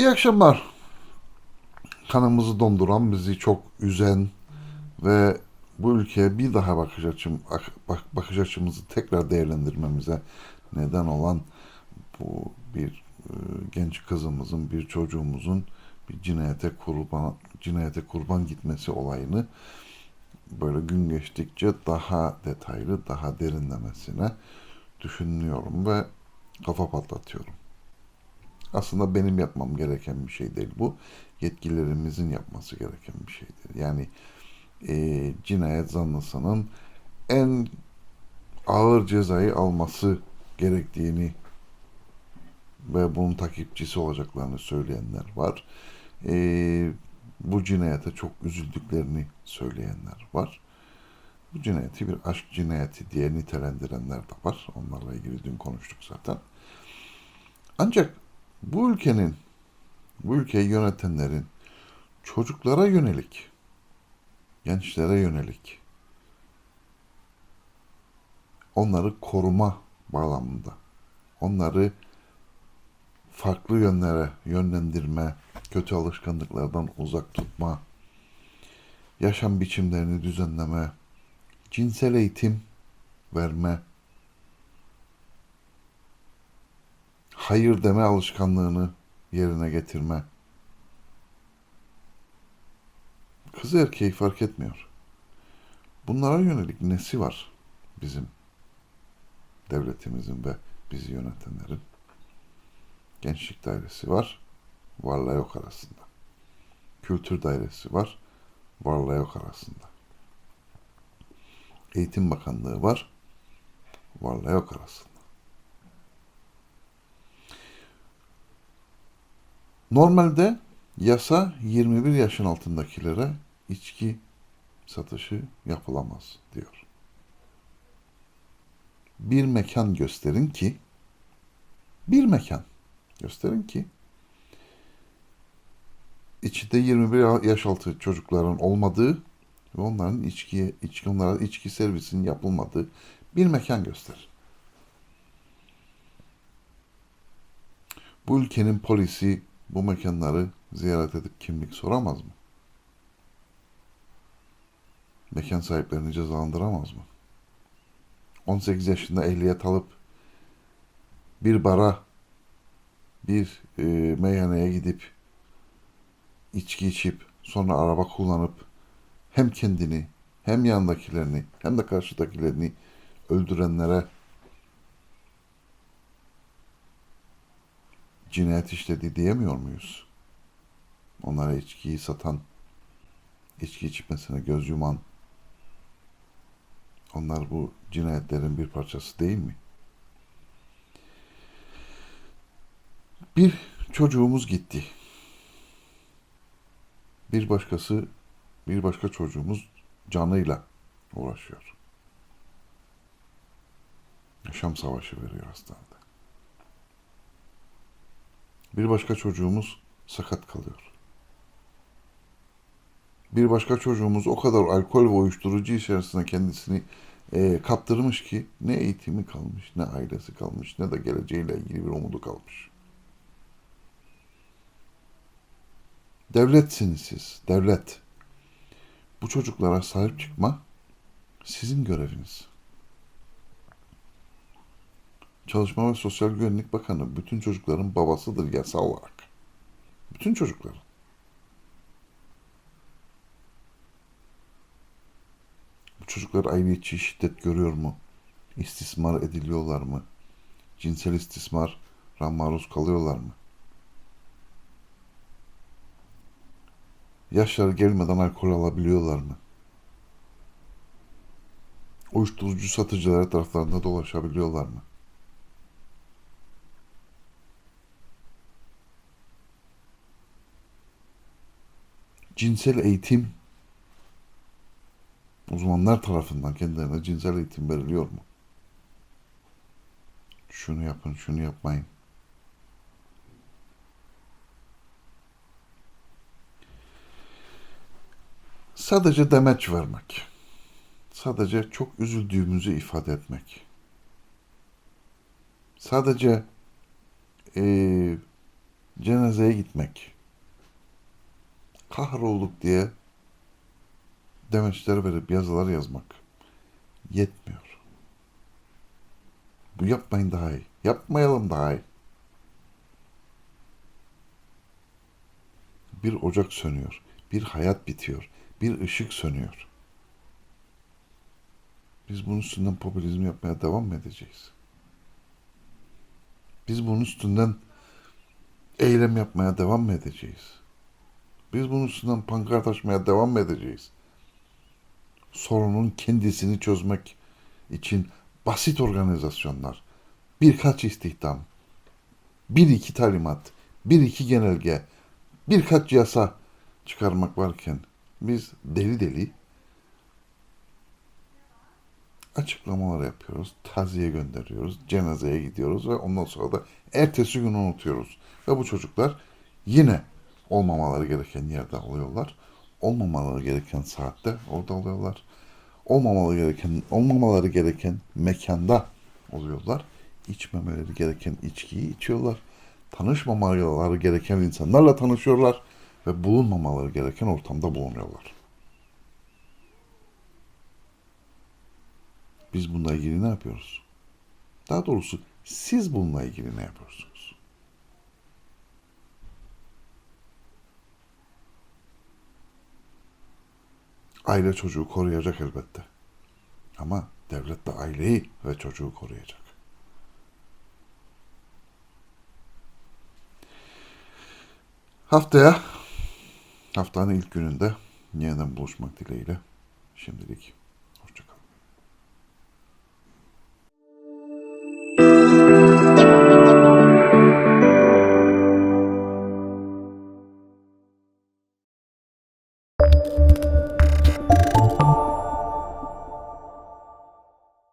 İyi akşamlar. Kanımızı donduran, bizi çok üzen ve bu ülkeye bir daha bakış açım ak- bak, bakış açımızı tekrar değerlendirmemize neden olan bu bir e, genç kızımızın, bir çocuğumuzun bir cinayete kurban cinayete kurban gitmesi olayını böyle gün geçtikçe daha detaylı, daha derinlemesine düşünüyorum ve kafa patlatıyorum. Aslında benim yapmam gereken bir şey değil bu. Yetkililerimizin yapması gereken bir şeydir. Yani e, cinayet zanlısının en ağır cezayı alması gerektiğini ve bunun takipçisi olacaklarını söyleyenler var. E, bu cinayete çok üzüldüklerini söyleyenler var. Bu cinayeti bir aşk cinayeti diye nitelendirenler de var. Onlarla ilgili dün konuştuk zaten. Ancak bu ülkenin, bu ülkeyi yönetenlerin çocuklara yönelik, gençlere yönelik, onları koruma bağlamında, onları farklı yönlere yönlendirme, kötü alışkanlıklardan uzak tutma, yaşam biçimlerini düzenleme, cinsel eğitim verme, hayır deme alışkanlığını yerine getirme. Kız erkeği fark etmiyor. Bunlara yönelik nesi var bizim devletimizin ve bizi yönetenlerin? Gençlik dairesi var, varla yok arasında. Kültür dairesi var, varla yok arasında. Eğitim Bakanlığı var, varla yok arasında. Normalde yasa 21 yaşın altındakilere içki satışı yapılamaz diyor. Bir mekan gösterin ki bir mekan gösterin ki içinde 21 yaş altı çocukların olmadığı ve onların içkiye içki onlara içki servisinin yapılmadığı bir mekan gösterin. Bu ülkenin polisi bu mekanları ziyaret edip kimlik soramaz mı? Mekan sahiplerini cezalandıramaz mı? 18 yaşında ehliyet alıp bir bara, bir e, meyhaneye gidip içki içip sonra araba kullanıp hem kendini hem yandakilerini hem de karşıdakilerini öldürenlere cinayet işledi diyemiyor muyuz? Onlara içkiyi satan, içki içmesine göz yuman, onlar bu cinayetlerin bir parçası değil mi? Bir çocuğumuz gitti. Bir başkası, bir başka çocuğumuz canıyla uğraşıyor. Yaşam savaşı veriyor hastanede. Bir başka çocuğumuz sakat kalıyor. Bir başka çocuğumuz o kadar alkol ve uyuşturucu içerisinde kendisini e, kaptırmış ki ne eğitimi kalmış, ne ailesi kalmış, ne de geleceğiyle ilgili bir umudu kalmış. Devletsiniz siz, devlet. Bu çocuklara sahip çıkma sizin göreviniz. Çalışma ve Sosyal Güvenlik Bakanı bütün çocukların babasıdır yasal olarak. Bütün çocukların. Bu çocuklar ayrıyetçi şiddet görüyor mu? İstismar ediliyorlar mı? Cinsel istismara maruz kalıyorlar mı? Yaşları gelmeden alkol alabiliyorlar mı? Uyuşturucu satıcılar etraflarında dolaşabiliyorlar mı? Cinsel eğitim uzmanlar tarafından kendilerine cinsel eğitim veriliyor mu? Şunu yapın, şunu yapmayın. Sadece demeç vermek. Sadece çok üzüldüğümüzü ifade etmek. Sadece eee cenazeye gitmek, kahrolduk diye demeçler verip yazılar yazmak yetmiyor. Bu yapmayın daha iyi. Yapmayalım daha iyi. Bir ocak sönüyor. Bir hayat bitiyor. Bir ışık sönüyor. Biz bunun üstünden popülizm yapmaya devam mı edeceğiz? Biz bunun üstünden eylem yapmaya devam mı edeceğiz? Biz bunun üstünden pankart açmaya devam mı edeceğiz? Sorunun kendisini çözmek için basit organizasyonlar, birkaç istihdam, bir iki talimat, bir iki genelge, birkaç yasa çıkarmak varken biz deli deli açıklamalar yapıyoruz, taziye gönderiyoruz, cenazeye gidiyoruz ve ondan sonra da ertesi gün unutuyoruz. Ve bu çocuklar yine olmamaları gereken yerde oluyorlar. Olmamaları gereken saatte orada oluyorlar. Olmamaları gereken olmamaları gereken mekanda oluyorlar. İçmemeleri gereken içkiyi içiyorlar. Tanışmamaları gereken insanlarla tanışıyorlar ve bulunmamaları gereken ortamda bulunuyorlar. Biz bununla ilgili ne yapıyoruz? Daha doğrusu siz bununla ilgili ne yapıyorsunuz? Aile çocuğu koruyacak elbette. Ama devlet de aileyi ve çocuğu koruyacak. Haftaya, haftanın ilk gününde yeniden buluşmak dileğiyle şimdilik